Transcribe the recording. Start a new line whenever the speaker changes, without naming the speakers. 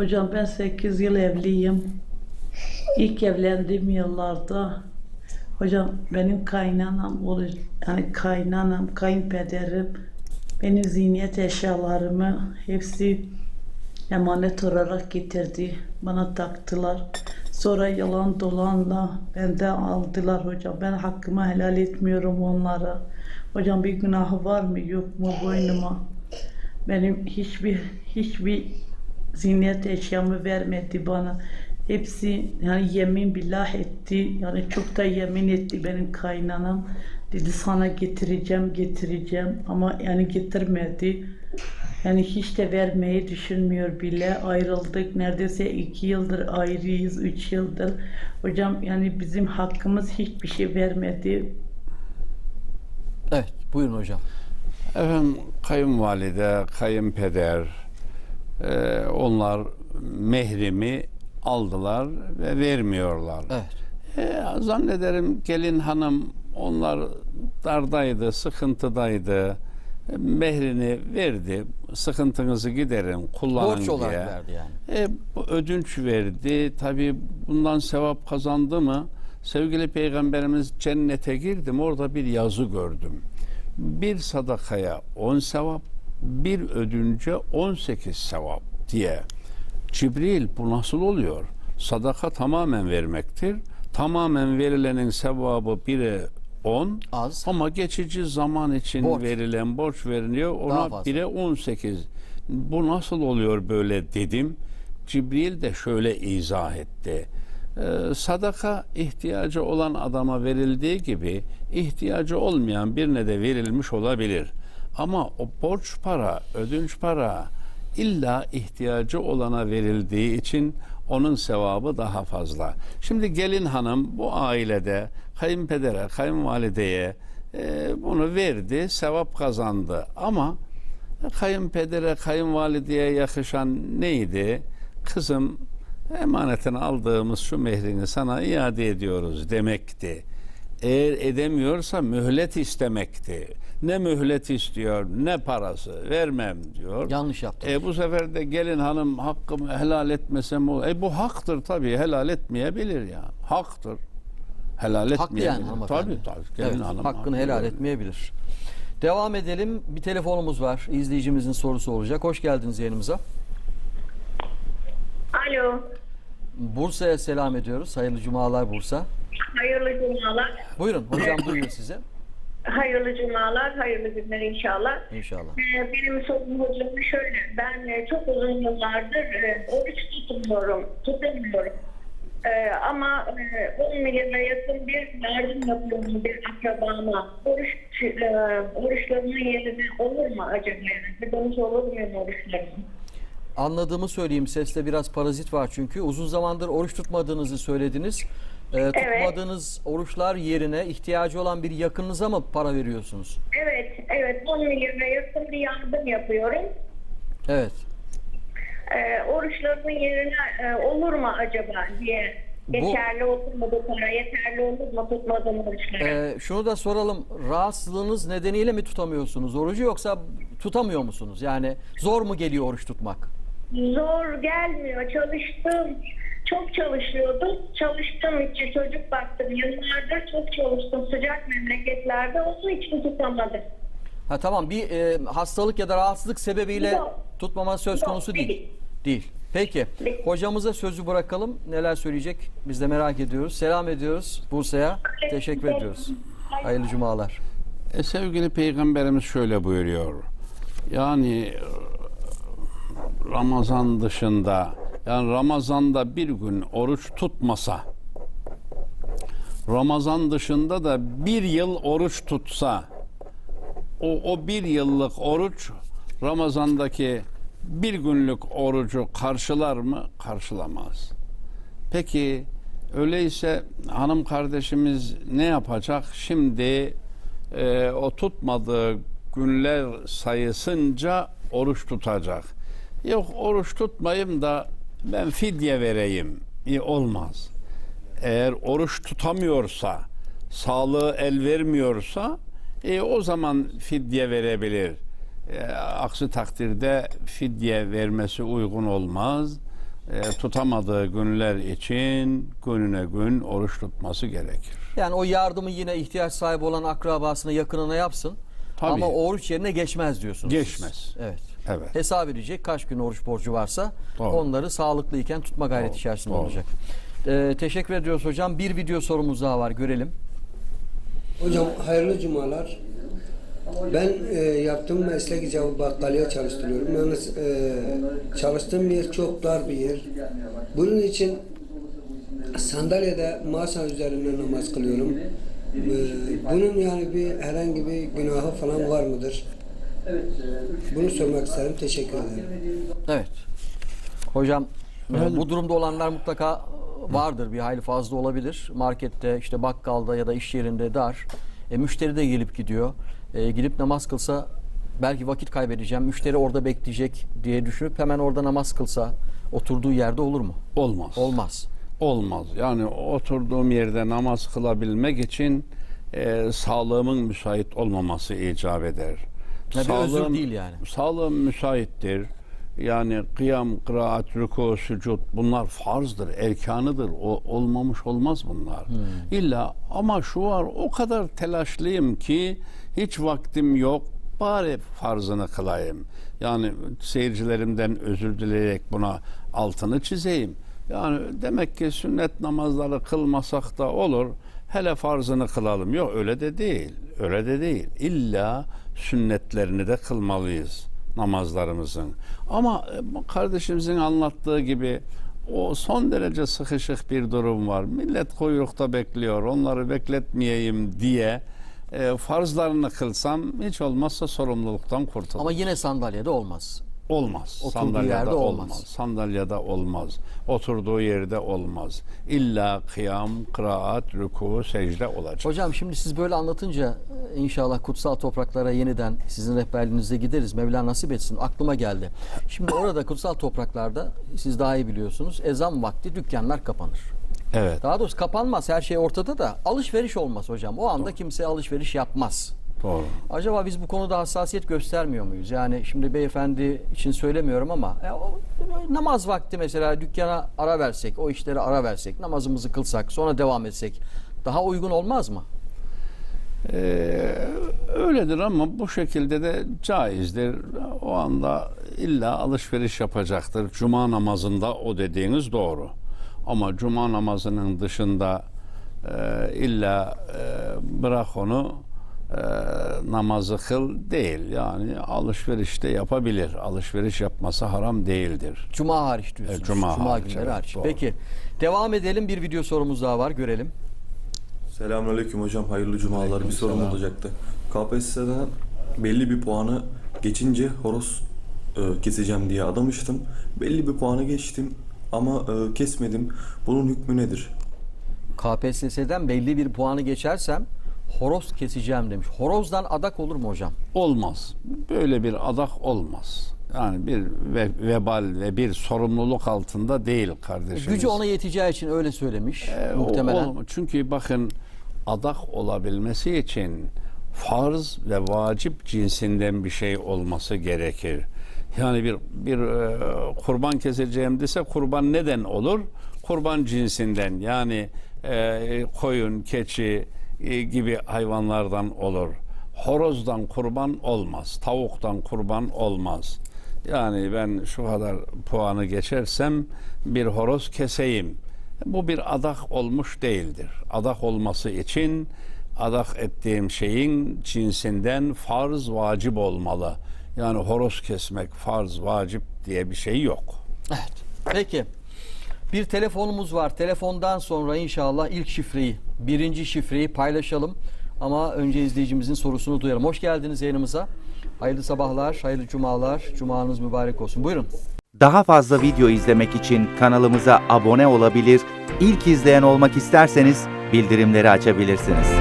Hocam ben 8 yıl evliyim. İlk evlendiğim yıllarda hocam benim kaynanam olur yani kaynanam, kayınpederim benim ziyniyet eşyalarımı hepsi emanet olarak getirdi. Bana taktılar. Sonra yalan dolanla benden aldılar hocam. Ben hakkımı helal etmiyorum onlara. Hocam bir günahı var mı yok mu boynuma? Benim hiçbir hiçbir ziynet eşyamı vermedi bana. Hepsi yani yemin billah etti. Yani çok da yemin etti benim kaynanam. Dedi sana getireceğim getireceğim ama yani getirmedi. Yani hiç de vermeyi düşünmüyor bile. Ayrıldık. Neredeyse iki yıldır ayrıyız. Üç yıldır. Hocam yani bizim hakkımız hiçbir şey vermedi.
Evet buyurun hocam.
Efendim kayınvalide, kayınpeder e, onlar mehrimi aldılar ve vermiyorlar.
Evet.
E, zannederim gelin hanım onlar dardaydı, sıkıntıdaydı. Mehrini verdi. Sıkıntınızı giderin, kullanın
Borç olarak
diye.
verdi yani.
E, ödünç verdi. Tabi bundan sevap kazandı mı? Sevgili Peygamberimiz cennete girdim. Orada bir yazı gördüm. Bir sadakaya 10 sevap, bir ödünce 18 sevap diye. Cibril bu nasıl oluyor? Sadaka tamamen vermektir. Tamamen verilenin sevabı bire 10
Az.
ama geçici zaman için
Borç.
verilen borç veriliyor. Ona bire 18. Bu nasıl oluyor böyle dedim. Cibril de şöyle izah etti. Ee, sadaka ihtiyacı olan adama verildiği gibi ihtiyacı olmayan birine de verilmiş olabilir. Ama o borç para, ödünç para illa ihtiyacı olana verildiği için onun sevabı daha fazla. Şimdi gelin hanım bu ailede kayınpedere, kayınvalideye e, bunu verdi, sevap kazandı. Ama kayınpedere, kayınvalideye yakışan neydi? Kızım emanetini aldığımız şu mehrini sana iade ediyoruz demekti. Eğer edemiyorsa mühlet istemekti. Ne mühlet istiyor ne parası vermem diyor.
Yanlış yaptı.
E bu sefer de gelin hanım hakkımı helal etmesem olur. E bu haktır tabii helal etmeyebilir ya. Haktır. Helal
Haklı
etmeyebilir.
yani hanımefendi.
Tabii tabii. Gelin
Evet,
hanım
hakkını helal etmeyebilir. Devam edelim. Bir telefonumuz var. İzleyicimizin sorusu olacak. Hoş geldiniz yayınımıza.
Alo.
Bursa'ya selam ediyoruz. Hayırlı cumalar Bursa.
Hayırlı cumalar.
Buyurun hocam duyuyor sizi.
Hayırlı cumalar, hayırlı günler inşallah.
İnşallah.
Ee, Benim sorum hocam şöyle. Ben e, çok uzun yıllardır e, oruç tutmuyorum, tutamıyorum. Ee, ama e, 10 milyona yakın bir yardım yapıyorum bir akrabama. Oruç, e, oruçlarımın yerine olur mu acaba? Bir dönüş olur mu oruçlarım?
Anladığımı söyleyeyim. Seste biraz parazit var çünkü. Uzun zamandır oruç tutmadığınızı söylediniz. Ee, tutmadığınız oruçlar yerine ihtiyacı olan bir yakınınıza mı para veriyorsunuz?
Evet, evet 10 milyona yakın bir yardım yapıyorum.
Evet.
e, oruçlarımın yerine e, olur mu acaba diye yeterli olur mu bu para yeterli olur mu tutmadığım oruçlara
Ee, şunu da soralım. Rahatsızlığınız nedeniyle mi tutamıyorsunuz orucu yoksa tutamıyor musunuz? Yani zor mu geliyor oruç tutmak?
zor gelmiyor çalıştım çok çalışıyordum çalıştığım için çocuk baktım yıllardır çok çalıştım sıcak memleketlerde onun için tutamadım
Ha tamam bir e, hastalık ya da rahatsızlık sebebiyle
Yok.
tutmama söz
Yok,
konusu değil.
değil.
Değil. Peki.
Değil.
Hocamıza sözü bırakalım. Neler söyleyecek? Biz de merak ediyoruz. Selam ediyoruz Bursa'ya. Teşekkür ediyoruz. Hayırlı cumalar.
E, sevgili Peygamberimiz şöyle buyuruyor. Yani e, Ramazan dışında yani Ramazan'da bir gün oruç tutmasa Ramazan dışında da bir yıl oruç tutsa o, o bir yıllık oruç Ramazan'daki bir günlük orucu karşılar mı? Karşılamaz. Peki öyleyse hanım kardeşimiz ne yapacak? Şimdi e, o tutmadığı günler sayısınca oruç tutacak. Yok oruç tutmayayım da ben fidye vereyim. İyi olmaz. Eğer oruç tutamıyorsa, sağlığı el vermiyorsa e, o zaman fidye verebilir. E, aksi takdirde fidye vermesi uygun olmaz. e, tutamadığı günler için gününe gün oruç tutması gerekir.
Yani o yardımı yine ihtiyaç sahibi olan akrabasına, yakınına yapsın.
Tabii.
Ama oruç yerine geçmez diyorsunuz. siz.
Geçmez.
Evet.
Evet.
Hesap edecek kaç gün oruç borcu varsa
Doğru.
onları sağlıklıyken tutma gayreti
Doğru,
içerisinde
doğru.
olacak. Ee, teşekkür ediyoruz hocam. Bir video sorumuz daha var görelim.
Hocam hayırlı cumalar. Ben e, yaptığım meslek icabı bakkaliye çalıştırıyorum. Yalnız e, çalıştığım yer çok dar bir yer. Bunun için sandalyede masa üzerinde namaz kılıyorum. E, bunun yani bir herhangi bir günahı falan var mıdır? Bunu sormak isterim. Teşekkür ederim.
Evet. Hocam e,
Ben-
bu durumda olanlar mutlaka vardır. Bir hayli fazla olabilir. Markette, işte bakkalda ya da iş yerinde dar. E, müşteri de gelip gidiyor. E, gidip namaz kılsa belki vakit kaybedeceğim. Müşteri orada bekleyecek diye düşünüp hemen orada namaz kılsa oturduğu yerde olur mu?
Olmaz.
Olmaz.
Olmaz. Yani oturduğum yerde namaz kılabilmek için e, sağlığımın müsait olmaması icap eder.
Ya bir özür değil yani.
Sağlığım müsaittir. Yani kıyam, kıraat, rüku, sücud bunlar farzdır, erkanıdır. O, olmamış olmaz bunlar.
Hmm.
İlla ama şu var o kadar telaşlıyım ki hiç vaktim yok. Bari farzını kılayım. Yani seyircilerimden özür dileyerek buna altını çizeyim. Yani demek ki sünnet namazları kılmasak da olur. Hele farzını kılalım. Yok öyle de değil. Öyle de değil. İlla sünnetlerini de kılmalıyız namazlarımızın. Ama e, kardeşimizin anlattığı gibi o son derece sıkışık bir durum var. Millet kuyrukta bekliyor. Onları bekletmeyeyim diye e, farzlarını kılsam hiç olmazsa sorumluluktan kurtulur.
Ama yine sandalyede olmaz.
Olmaz.
Oturduğu
Sandalyede
yerde olmaz.
olmaz. Sandalyede olmaz. Oturduğu yerde olmaz. İlla kıyam, kıraat, rüku, secde olacak.
Hocam şimdi siz böyle anlatınca e, inşallah kutsal topraklara yeniden sizin rehberliğinizde gideriz. Mevla nasip etsin. Aklıma geldi. Şimdi orada kutsal topraklarda siz daha iyi biliyorsunuz. Ezan vakti dükkanlar kapanır.
Evet.
Daha doğrusu kapanmaz. Her şey ortada da alışveriş olmaz hocam. O anda kimse alışveriş yapmaz.
Doğru.
Acaba biz bu konuda hassasiyet göstermiyor muyuz? Yani şimdi beyefendi için söylemiyorum ama e, o, namaz vakti mesela dükkana ara versek, o işlere ara versek, namazımızı kılsak, sonra devam etsek daha uygun olmaz mı?
Ee, öyledir ama bu şekilde de caizdir. O anda illa alışveriş yapacaktır. Cuma namazında o dediğiniz doğru. Ama cuma namazının dışında e, illa e, bırak onu e, namazı kıl değil. Yani alışveriş de yapabilir. Alışveriş yapması haram değildir.
Cuma hariç diyorsunuz.
E, cuma hariç,
günleri
evet,
hariç.
doğru.
Peki. Devam edelim. Bir video sorumuz daha var. Görelim.
Selamünaleyküm hocam. Hayırlı cumalar. Bir sorum olacaktı. KPSS'den belli bir puanı geçince horoz e, keseceğim diye adamıştım. Belli bir puanı geçtim ama e, kesmedim. Bunun hükmü nedir?
KPSS'den belli bir puanı geçersem horoz keseceğim demiş. Horozdan adak olur mu hocam?
Olmaz. Böyle bir adak olmaz. Yani bir ve, vebal ve bir sorumluluk altında değil kardeşimiz.
Gücü ona yeteceği için öyle söylemiş
E, o-
muhtemelen.
ol- çünkü bakın adak olabilmesi için farz ve vacip cinsinden bir şey olması gerekir. Yani bir bir e, kurban keseceğim dese kurban neden olur? Kurban cinsinden yani e, koyun, keçi e, gibi hayvanlardan olur. Horozdan kurban olmaz. Tavuktan kurban olmaz. Yani ben şu kadar puanı geçersem bir horoz keseyim. Bu bir adak olmuş değildir. Adak olması için adak ettiğim şeyin cinsinden farz vacip olmalı. Yani horoz kesmek farz vacip diye bir şey yok.
Evet. Peki. Bir telefonumuz var. Telefondan sonra inşallah ilk şifreyi, birinci şifreyi paylaşalım. Ama önce izleyicimizin sorusunu duyalım. Hoş geldiniz yayınımıza. Hayırlı sabahlar, hayırlı cumalar. Cumanız mübarek olsun. Buyurun.
Daha fazla video izlemek için kanalımıza abone olabilir, ilk izleyen olmak isterseniz bildirimleri açabilirsiniz.